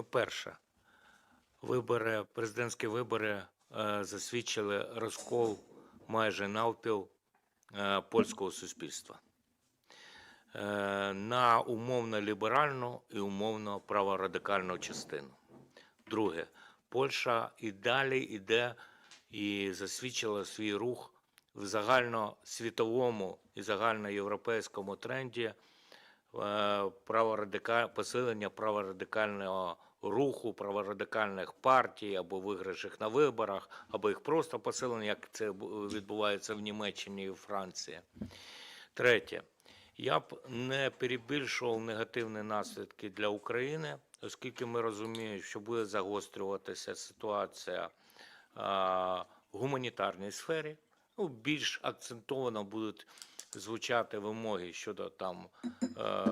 Ну, перше, вибори, президентські вибори е, засвідчили розкол майже навпіл е, польського суспільства. Е, на умовно ліберальну і умовно праворадикальну частину. Друге, Польща і далі йде і засвідчила свій рух в загальносвітовому і загальноєвропейському тренді е, праворадика... посилення праворадикального руху, праворадикальних партій або виграших на виборах, або їх просто посилення, як це відбувається в Німеччині і Франції. Третє. Я б не перебільшував негативні наслідки для України, оскільки ми розуміємо, що буде загострюватися ситуація в гуманітарній сфері. Ну, більш акцентовано будуть звучати вимоги щодо там е,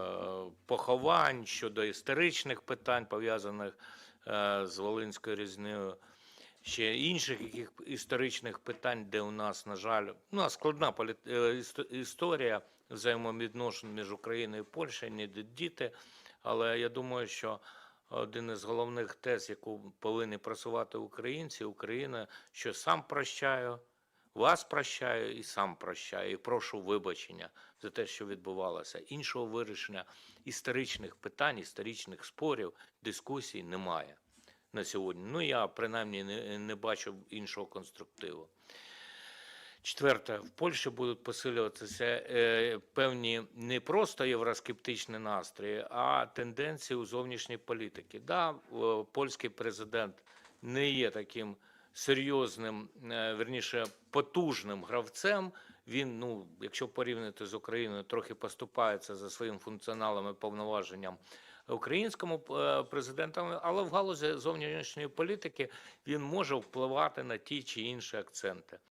поховань, щодо історичних питань, пов'язаних е, з Волинською різнею, ще інших яких історичних питань, де у нас, на жаль, ну, а складна е, історія взаємовідношень між Україною і Польщею, не діти. Але я думаю, що один із головних тез, яку повинні просувати українці, Україна, що сам прощаю, вас прощаю і сам прощаю, і прошу вибачення за те, що відбувалося. Іншого вирішення історичних питань, історичних спорів, дискусій немає на сьогодні. Ну, я принаймні не, не бачу іншого конструктиву. Четверте, в Польщі будуть посилюватися е, певні не просто євроскептичні настрої, а тенденції у зовнішній політики. Да, польський президент не є таким серйозним, е, верніше потужним гравцем. Він, ну, якщо порівняти з Україною, трохи поступається за своїм функціоналом і повноваженням українському е, президентам, але в галузі зовнішньої політики він може впливати на ті чи інші акценти.